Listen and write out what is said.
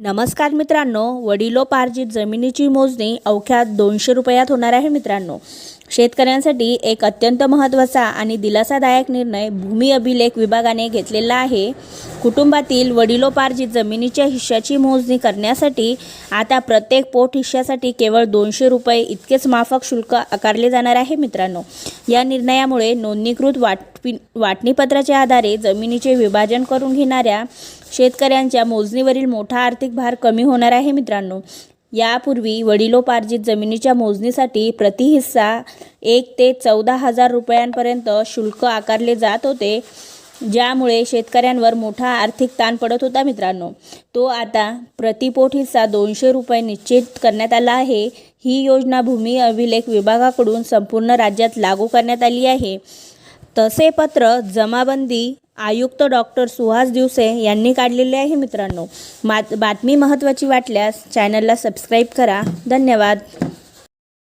नमस्कार मित्रांनो वडिलोपार्जित जमिनीची मोजणी अवख्यात दोनशे रुपयात होणार आहे मित्रांनो. शेतकऱ्यांसाठी एक अत्यंत महत्त्वाचा आणि दिलासादायक निर्णय भूमी अभिलेख विभागाने घेतलेला आहे. कुटुंबातील वडिलोपार्जित जमिनीच्या हिश्श्याची मोजणी करण्यासाठी आता प्रत्येक पोट हिश्श्यासाठी केवळ दोनशे रुपये इतकेच माफक शुल्क आकारले जाणार आहे मित्रांनो. या निर्णयामुळे नोंदणीकृत वाटपी वाटणीपत्राच्या आधारे जमिनीचे विभाजन करून घेणाऱ्या शेतकऱ्यांच्या मोजणीवरील मोठा आर्थिक भार कमी होणार आहे मित्रांनो. यापूर्वी वडिलोपार्जित जमिनीच्या मोजणीसाठी प्रति हिस्सा एक ते चौदा हजार रुपयांपर्यंत शुल्क आकारले जात होते ज्यामुळे शेतकऱ्यांवर मोठा आर्थिक ताण पडत होता मित्रांनो. तो आता प्रतिपोट हिस्सा दोनशे रुपये निश्चित करण्यात आला आहे. ही योजना भूमी अभिलेख विभागाकडून संपूर्ण राज्यात लागू करण्यात आली आहे. तसे पत्र जमाबंदी आयुक्त डॉक्टर सुहास दिवसे यांनी काढलेले आहे मित्रांनो. मात बातमी महत्त्वाची वाटल्यास चॅनलला सबस्क्राईब करा. धन्यवाद.